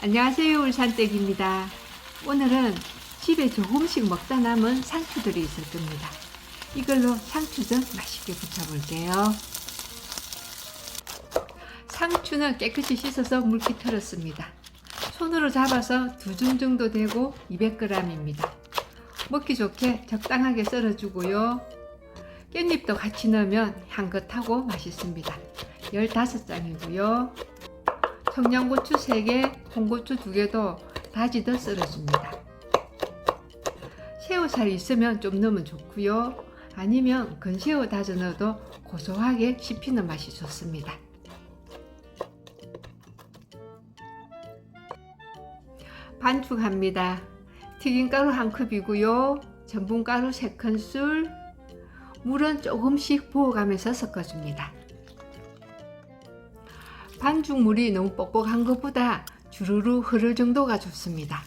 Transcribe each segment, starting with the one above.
안녕하세요 울산댁입니다. 오늘은 집에 조금씩 먹다 남은 상추들이 있을 겁니다. 이걸로 상추전 맛있게 부쳐 볼게요. 상추는 깨끗이 씻어서 물기 털었습니다. 손으로 잡아서 두 줌 정도 되고 200g입니다. 먹기 좋게 적당하게 썰어주고요. 깻잎도 같이 넣으면 향긋하고 맛있습니다. 15장이고요. 청양고추 3개, 홍고추 2개도 다지듯 썰어줍니다. 새우살이 있으면 좀 넣으면 좋고요. 아니면 건새우 다져 넣어도 고소하게 씹히는 맛이 좋습니다. 반죽합니다. 튀김가루 한 컵이고요. 전분가루 3큰술, 물은 조금씩 부어가면서 섞어줍니다. 반죽물이 너무 뻑뻑한 것보다 주르르 흐를 정도가 좋습니다.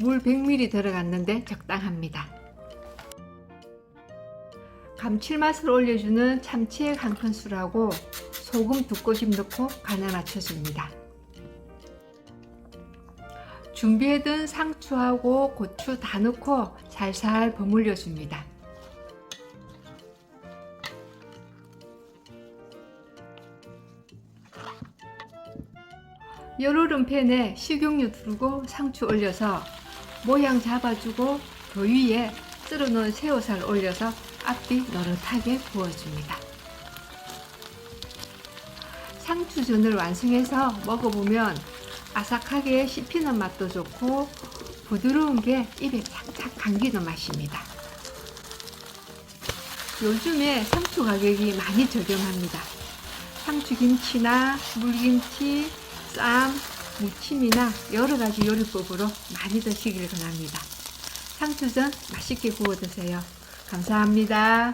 물 100ml 들어갔는데 적당합니다. 감칠맛을 올려주는 참치액 한 큰술하고 소금 두 꼬집 넣고 간을 맞춰줍니다. 준비해둔 상추하고 고추 다 넣고 살살 버무려 줍니다. 열오른 팬에 식용유 두르고 상추 올려서 모양 잡아주고 그 위에 썰어놓은 새우살 올려서 앞뒤 노릇하게 구워줍니다. 상추전을 완성해서 먹어보면 아삭하게 씹히는 맛도 좋고 부드러운 게 입에 착착 감기는 맛입니다. 요즘에 상추 가격이 많이 저렴합니다. 상추김치나 물김치, 쌈, 무침이나 여러 가지 요리법으로 많이 드시길 권합니다. 상추전 맛있게 구워 드세요. 감사합니다.